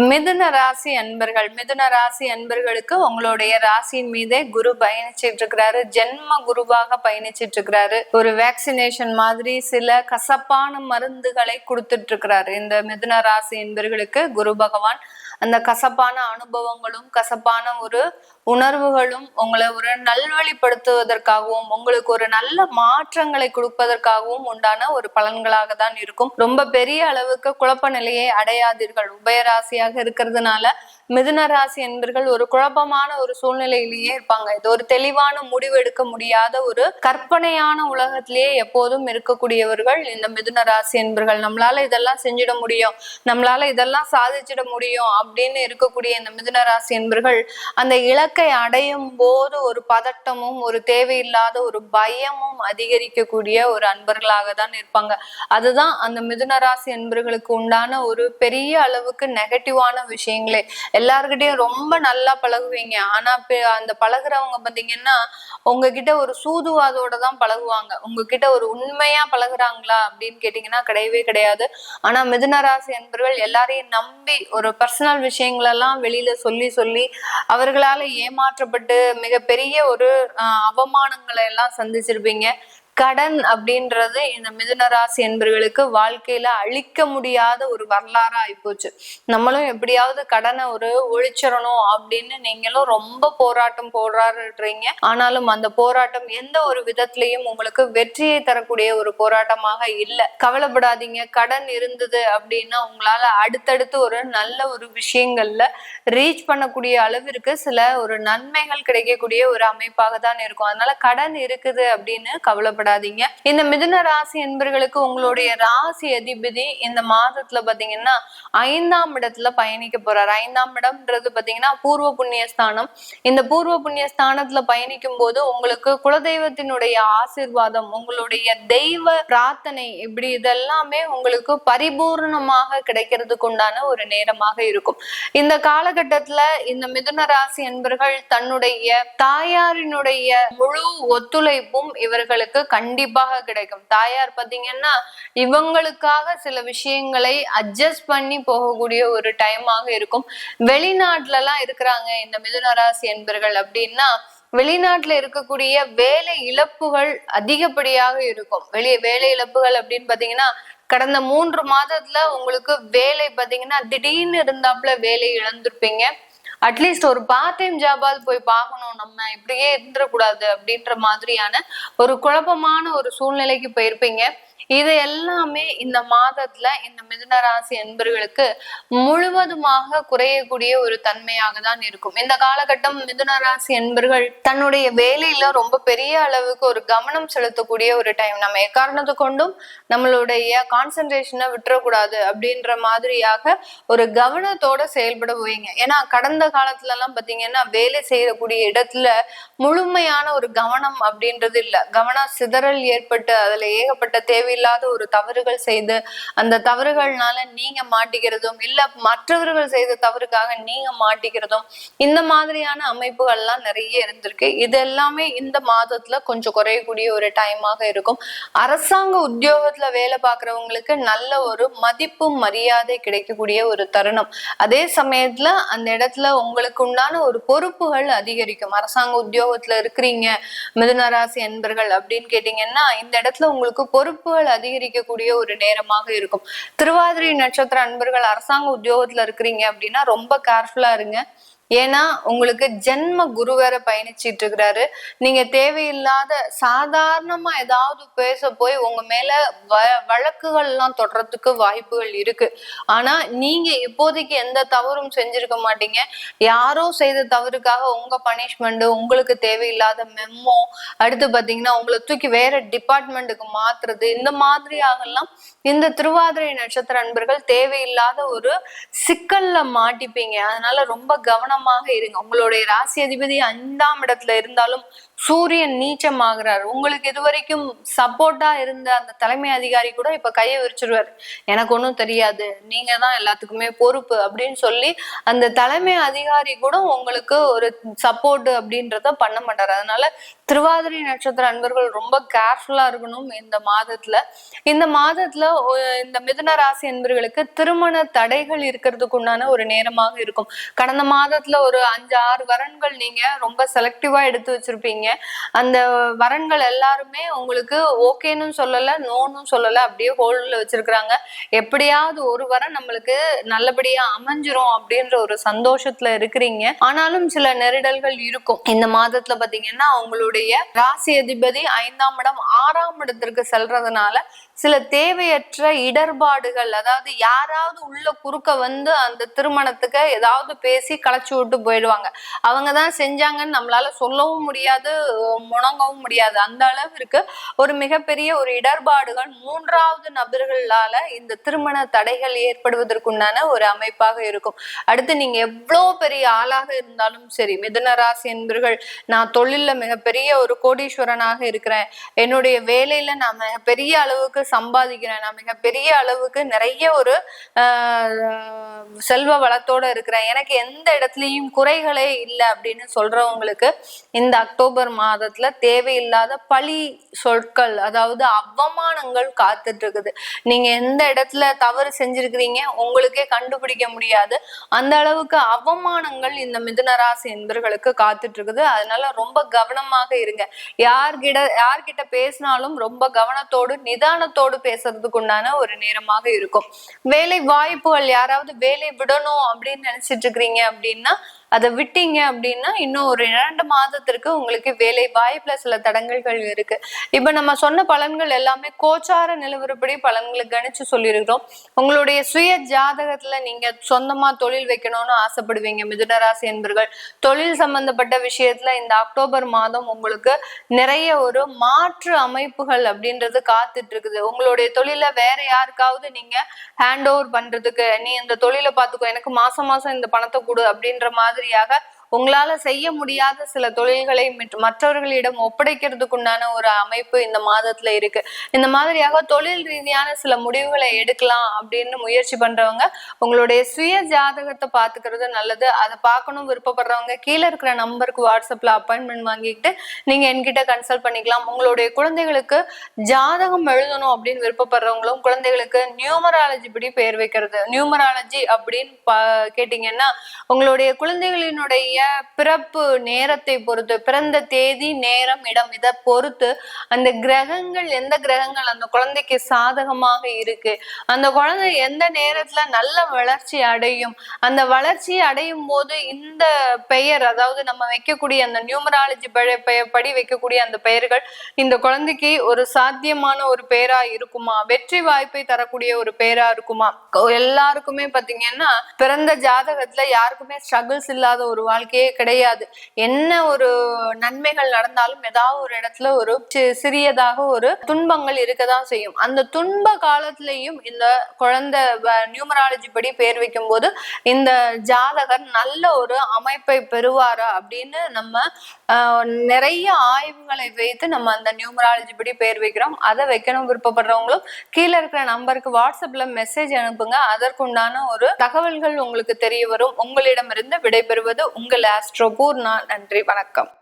மிதுன ராசி அன்பர்கள் மிதுன ராசி அன்பர்களுக்கு உங்களுடைய ராசியின் மீதே குரு பயணிச்சிட்டு இருக்கிறாரு ஜென்ம குருவாக பயணிச்சிட்டு இருக்கிறாரு ஒரு வேக்சினேஷன் மாதிரி சில கசப்பான மருந்துகளை கொடுத்துட்டு இருக்கிறாரு இந்த மிதுன ராசி அன்பர்களுக்கு குரு பகவான் அந்த கசப்பான அனுபவங்களும் கசப்பான ஒரு உணர்வுகளும் உங்களை ஒரு நல்வழிப்படுத்துவதற்காகவும் உங்களுக்கு ஒரு நல்ல மாற்றங்களை கொடுப்பதற்காகவும் உண்டான ஒரு பலன்களாக தான் இருக்கும். ரொம்ப பெரிய அளவுக்கு குழப்ப நிலையை அடையாதீர்கள். உபயராசியாக இருக்கிறதுனால மிதுன ராசி என்பர்கள் ஒரு குழப்பமான ஒரு சூழ்நிலையிலேயே இருப்பாங்க. இது ஒரு தெளிவான முடிவு எடுக்க முடியாத ஒரு கற்பனையான உலகத்திலேயே எப்போதும் இருக்கக்கூடியவர்கள் இந்த மிதுன ராசி என்பர்கள். நம்மளால இதெல்லாம் செஞ்சிட முடியும். நம்மளால இதெல்லாம் சாதிச்சிட முடியும். அப்படின்னு இருக்கக்கூடிய இந்த மிதுன ராசி என்பர்கள் அந்த இலக்கை அடையும் போது ஒரு பதட்டமும் ஒரு தேவையில்லாத ஒரு பயமும் அதிகரிக்கக்கூடிய ஒரு அன்பர்களாக தான் இருப்பாங்க. அதுதான் அந்த மிதுன ராசி என்பர்களுக்கு உண்டான ஒரு பெரிய அளவுக்கு நெகட்டிவான விஷயங்களே. எல்லார்கிட்டயும் ரொம்ப நல்லா பழகுவீங்க. ஆனா அந்த பழகுறவங்க பாத்தீங்கன்னா உங்ககிட்ட ஒரு சூதுவாதோட தான் பழகுவாங்க. உங்ககிட்ட ஒரு உண்மையா பழகுறாங்களா அப்படின்னு கேட்டீங்கன்னா கிடையவே கிடையாது. ஆனா மிதுன ராசி என்பவர்கள் எல்லாரையும் நம்பி ஒரு பர்சனல் விஷயங்கள் விஷயங்களெல்லாம் வெளியில சொல்லி சொல்லி அவர்களால ஏமாற்றப்பட்டு மிகப்பெரிய ஒரு அவமானங்களை எல்லாம் சந்திச்சிருப்பீங்க. கடன் அப்படின்றது இந்த மிதுன ராசி என்பவர்களுக்கு வாழ்க்கையில அழிக்க முடியாத ஒரு வரலாறா ஆயிப்போச்சு. நம்மளும் எப்படியாவது கடனை ஒரு ஒழிச்சிடணும் அப்படின்னு நீங்களும் ரொம்ப போராட்டம் போராடுறீங்க ஆனாலும் அந்த போராட்டம் எந்த ஒரு விதத்திலையும் உங்களுக்கு வெற்றியை தரக்கூடிய ஒரு போராட்டமாக இல்லை. கவலைப்படாதீங்க. கடன் இருந்தது அப்படின்னா உங்களால அடுத்தடுத்து ஒரு நல்ல ஒரு விஷயங்கள்ல ரீச் பண்ணக்கூடிய அளவிற்கு சில ஒரு நன்மைகள் கிடைக்கக்கூடிய ஒரு அமைப்பாக தான் இருக்கும். அதனால கடன் இருக்குது அப்படின்னு கவலைப்படாதீங்க இந்த மிதுன ராசி என்பர்களுக்கு உங்களுடைய ராசி அதிபதி இந்த மாதத்துல பாத்தீங்கன்னா ஐந்தாம் இடத்துல பயணிக்க போறாரு. ஐந்தாம் இடம்ன்றது பாத்தீங்கன்னா பூர்வ புண்ணிய ஸ்தானம் இந்த பூர்வ புண்ணிய ஸ்தானத்துல பயணிக்கும் போது உங்களுக்கு குலதெய்வத்தினுடைய ஆசிர்வாதம் உங்களுடைய தெய்வ பிரார்த்தனை இப்படி இதெல்லாமே உங்களுக்கு பரிபூர்ணமாக கிடைக்கிறதுக்கு உண்டான ஒரு நேரமாக இருக்கும். இந்த காலகட்டத்துல இந்த மிதுன ராசி என்பர்கள் தன்னுடைய தாயாரினுடைய முழு ஒத்துழைப்பும் இவர்களுக்கு கண்டிப்பாக கிடைக்கும். தாயார் பாத்தீங்கன்னா இவங்களுக்காக சில விஷயங்களை அட்ஜஸ்ட் பண்ணி போகக்கூடிய ஒரு டைமாக இருக்கும். வெளிநாட்டுல எல்லாம் இருக்கிறாங்க இந்த மிதுன ராசி என்பர்கள் அப்படின்னா வெளிநாட்டுல இருக்கக்கூடிய வேலை இழப்புகள் அதிகப்படியாக இருக்கும். வெளியே வேலை இழப்புகள் அப்படின்னு பாத்தீங்கன்னா கடந்த மூன்று மாதத்துல உங்களுக்கு வேலை பாத்தீங்கன்னா திடீர்னு இருந்தாப்புல வேலை இழந்திருப்பீங்க. அட்லீஸ்ட் ஒரு பார்ட் டைம் ஜாபாவது போய் பார்க்கணும். நம்ம இப்படியே இருந்துடக்கூடாது அப்படின்ற மாதிரியான ஒரு குழப்பமான ஒரு சூழ்நிலைக்கு போயிருப்பீங்க. இது எல்லாமே இந்த மாதத்துல இந்த மிதுன ராசி என்பர்களுக்கு முழுவதுமாக குறையக்கூடிய ஒரு தன்மையாக தான் இருக்கும். இந்த காலகட்டம் மிதுன ராசி என்பர்கள் தன்னுடைய வேலையில ரொம்ப பெரிய அளவுக்கு ஒரு கவனம் செலுத்தக்கூடிய ஒரு டைம் நம்ம எக்காரணத்தை கொண்டும் நம்மளுடைய கான்சென்ட்ரேஷனை விட்டுறக்கூடாது அப்படின்ற மாதிரியாக ஒரு கவனத்தோட செயல்பட போவீங்க. ஏன்னா கடந்த காலத்துல எல்லாம் பாத்தீங்கன்னா வேலை செய்யக்கூடிய இடத்துல முழுமையான ஒரு கவனம் அப்படின்றது இல்ல. கவன சிதறல் ஏற்பட்டு அதுல ஏகப்பட்ட தேவை தேவையில்லாத ஒரு தவறுகள் செய்து அந்த தவறுகள்னால நீங்க மாட்டிக்கிறதும் இல்ல மற்றவர்கள் செய்த தவறுக்காக நீங்க மாட்டிக்கிறதும் இந்த மாதிரியான அமைப்புகள்லாம் நிறைய இருந்திருக்கு. இது எல்லாமே இந்த மாதத்துல கொஞ்சம் குறையக்கூடிய ஒரு டைமாக இருக்கும். அரசாங்க உத்தியோகத்துல வேலை பார்க்கறவங்களுக்கு நல்ல ஒரு மதிப்பு மரியாதை கிடைக்கக்கூடிய ஒரு தருணம். அதே சமயத்துல அந்த இடத்துல உங்களுக்கு உண்டான ஒரு பொறுப்புகள் அதிகரிக்கும். அரசாங்க உத்தியோகத்துல இருக்கிறீங்க மிதுனராசி என்பர்கள் அப்படின்னு கேட்டீங்கன்னா இந்த இடத்துல உங்களுக்கு பொறுப்புகள் அதிகரிக்கக்கூடிய ஒரு நேரமாக இருக்கும். திருவாதிரை நட்சத்திர அன்பர்கள் அரசாங்க உத்தியோகத்துல இருக்கிறீங்க அப்படின்னா ரொம்ப கேர்ஃபுல்லா இருங்க. ஏன்னா உங்களுக்கு ஜென்ம குரு வேற பயணிச்சிட்டு இருக்கிறாரு நீங்க தேவையில்லாத சாதாரணமா ஏதாவது பேச போய் உங்க மேல வ வழக்குகள் எல்லாம் தொடர்றதுக்கு வாய்ப்புகள் இருக்கு. ஆனா நீங்க இப்போதைக்கு எந்த தவறும் செஞ்சிருக்க மாட்டீங்க. யாரோ செய்த தவறுக்காக உங்க பனிஷ்மெண்ட் உங்களுக்கு தேவையில்லாத மெம்மோ அடுத்து பாத்தீங்கன்னா உங்களை தூக்கி வேற டிபார்ட்மெண்ட்டுக்கு மாத்துறது இந்த மாதிரியாகலாம் இந்த திருவாதிரை நட்சத்திர அன்பர்கள் தேவையில்லாத ஒரு சிக்கல்ல மாட்டிப்பீங்க. அதனால ரொம்ப கவனம் கவனமாக இருங்க. உங்களுடைய ராசி அதிபதி ஐந்தாம் இடத்துல இருந்தாலும் சூரியன் நீச்சம் ஆகுறாரு உங்களுக்கு இது வரைக்கும் சப்போர்ட்டா இருந்த அந்த தலைமை அதிகாரி கூட இப்ப கையை விரிச்சிருவார். எனக்கு ஒன்றும் தெரியாது. நீங்க தான் எல்லாத்துக்குமே பொறுப்பு அப்படின்னு சொல்லி அந்த தலைமை அதிகாரி கூட உங்களுக்கு ஒரு சப்போர்ட் அப்படின்றத பண்ண மாட்டார். அதனால திருவாதிரை நட்சத்திர அன்பர்கள் ரொம்ப கேர்ஃபுல்லா இருக்கணும் இந்த மாதத்துல. இந்த மாதத்துல இந்த மிதுன ராசி அன்பர்களுக்கு திருமண தடைகள் இருக்கிறதுக்கு உண்டான ஒரு நேரமாக இருக்கும். கடந்த மாதத்துல ஒரு அஞ்சு ஆறு வரன்கள் நீங்க ரொம்ப செலக்டிவா எடுத்து வச்சிருப்பீங்க. அந்த வரன்கள் எல்லாருமே உங்களுக்கு ஓகேன்னு சொல்லல நோன்னு சொல்லல அப்படியே ஹோல்ட்ல வச்சிருக்கிறாங்க. எப்படியாவது ஒரு வரன் நம்மளுக்கு நல்லபடியா அமைஞ்சிரும் அப்படின்ற ஒரு சந்தோஷத்துல இருக்கிறீங்க. ஆனாலும் சில நெருடல்கள் இருக்கும். இந்த மாதத்துல பாத்தீங்கன்னா அவங்களுடைய ராசி அதிபதி ஐந்தாம் இடம் ஆறாம் இடத்திற்கு செல்றதுனால சில தேவையற்ற இடர்பாடுகள் அதாவது யாராவது உள்ள குறுக்க வந்து அந்த திருமணத்துக்கு ஏதாவது பேசி களைச்சு விட்டு போயிடுவாங்க. அவங்க தான் செஞ்சாங்கன்னு நம்மளால சொல்லவும் முடியாது முணங்கவும் முடியாது. அந்த அளவிற்கு ஒரு மிகப்பெரிய ஒரு இடர்பாடுகள் மூன்றாவது நபர்களால இந்த திருமண தடைகள் ஏற்படுவதற்குண்டான ஒரு அமைப்பாக இருக்கும். அடுத்து நீங்க எவ்வளோ பெரிய ஆளாக இருந்தாலும் சரி மிதுனராசி என்பர்கள் நான் தொழில்ல மிகப்பெரிய ஒரு கோடீஸ்வரனாக இருக்கிறேன். என்னுடைய வேலையில நான் மிகப்பெரிய அளவுக்கு சம்பாதிக்கிறேன். நான் மிகப்பெரிய அளவுக்கு நிறைய ஒரு செல்வ வளத்தோட இருக்கிறேன். எனக்கு எந்த இடத்துலயும் குறைகளே இல்லை அப்படின்னு சொல்றவங்களுக்கு இந்த அக்டோபர் மாதத்துல தேவையில்லாத பழி சொற்கள் அதாவது அவமானங்கள் காத்துட்டு இருக்குது. நீங்க எந்த இடத்துல தவறு செஞ்சிருக்கிறீங்க உங்களுக்கே கண்டுபிடிக்க முடியாது. அந்த அளவுக்கு அவமானங்கள் இந்த மிதுனராசி என்பர்களுக்கு காத்துட்டு இருக்குது. அதனால ரொம்ப கவனமாக இருங்க. யார்கிட்ட யார்கிட்ட பேசினாலும் ரொம்ப கவனத்தோடு நிதானத்தோடு பேசுறதுக்கு உண்டான ஒரு நேரமாக இருக்கும். வேலை வாய்ப்புகள் யாராவது வேலை விடணும் அப்படின்னு நினைச்சிட்டு இருக்கிறீங்க அப்படின்னா nữa அதை விட்டீங்க அப்படின்னா இன்னும் ஒரு இரண்டு மாதத்திற்கு உங்களுக்கு வேலை வாய்ப்புல சில தடங்கல்கள் இருக்கு. இப்ப நம்ம சொன்ன பலன்கள் எல்லாமே கோச்சார நிலவரப்படி பலன்களை கணிச்சு சொல்லியிருக்கிறோம். உங்களுடைய சுய ஜாதகத்துல நீங்க சொந்தமா தொழில் வைக்கணும்னு ஆசைப்படுவீங்க. மிதுனராசி என்பர்கள் தொழில் சம்பந்தப்பட்ட விஷயத்துல இந்த அக்டோபர் மாதம் உங்களுக்கு நிறைய ஒரு மாற்று அமைப்புகள் அப்படின்றது காத்துட்டு இருக்குது. உங்களுடைய தொழில வேற யாருக்காவது நீங்க ஹேண்ட் ஓவர் பண்றதுக்கு நீ இந்த தொழிலை பார்த்துக்கோ எனக்கு மாசம் மாசம் இந்த பணத்தை கொடு அப்படின்ற மாதிரி மாதிரியாக உங்களால செய்ய முடியாத சில தொழில்களை மற்றவர்களிடம் ஒப்படைக்கிறதுக்குண்டான ஒரு அமைப்பு இந்த மாதத்துல இருக்கு. இந்த மாதிரியாக தொழில் ரீதியான சில முடிவுகளை எடுக்கலாம் அப்படின்னு முயற்சி பண்றவங்க உங்களுடைய சுய ஜாதகத்தை பாத்துக்கிறது நல்லது. அதை பார்க்கணும் விருப்பப்படுறவங்க கீழே இருக்கிற நம்பருக்கு வாட்ஸ்அப்ல அப்பாயின்மெண்ட் வாங்கிட்டு நீங்க என்கிட்ட கன்சல்ட் பண்ணிக்கலாம். உங்களுடைய குழந்தைகளுக்கு ஜாதகம் எழுதணும் அப்படின்னு விருப்பப்படுறவங்களும் குழந்தைகளுக்கு நியூமராலஜி படி பெயர் வைக்கிறது. நியூமராலஜி அப்படின்னு கேட்டீங்கன்னா உங்களுடைய குழந்தைகளினுடைய பிறப்பு நேரத்தை பொறுத்து பிறந்த தேதி நேரம் இடம் இதை பொறுத்து அந்த கிரகங்கள் எந்த கிரகங்கள் அந்த குழந்தைக்கு சாதகமாக இருக்கு அந்த குழந்தை எந்த நேரத்துல நல்ல வளர்ச்சி அடையும் அந்த வளர்ச்சி அடையும் போது இந்த பெயர் அதாவது நம்ம வைக்கக்கூடிய அந்த நியூமராலஜி படி வைக்கக்கூடிய அந்த பெயர்கள் இந்த குழந்தைக்கு ஒரு சாத்தியமான ஒரு பெயரா இருக்குமா? வெற்றி வாய்ப்பை தரக்கூடிய ஒரு பெயரா இருக்குமா? எல்லாருக்குமே பாத்தீங்கன்னா பிறந்த ஜாதகத்துல யாருக்குமே ஸ்ட்ரகிள்ஸ் இல்லாத ஒரு வாழ்க்கை வாழ்க்கையே கிடையாது. என்ன ஒரு நன்மைகள் நடந்தாலும் ஏதாவது ஒரு இடத்துல ஒரு சிறியதாக ஒரு துன்பங்கள் இருக்கதான் செய்யும். அந்த துன்ப காலத்திலையும் இந்த குழந்தை நியூமராலஜி படி பேர் வைக்கும் போது இந்த ஜாதகர் நல்ல ஒரு அமைப்பை பெறுவாரா அப்படின்னு நம்ம நிறைய ஆய்வுகளை வைத்து நம்ம அந்த நியூமராலஜி படி பேர் வைக்கிறோம். அதை வைக்கணும் விருப்பப்படுறவங்களும் கீழே இருக்கிற நம்பருக்கு வாட்ஸ்அப்ல மெசேஜ் அனுப்புங்க. அதற்குண்டான ஒரு தகவல்கள் உங்களுக்கு தெரிய வரும். உங்களிடமிருந்து விடைபெறுவது உங்கள் ஆஸ்ட்ரோபூர்ணா நன்றி வணக்கம்.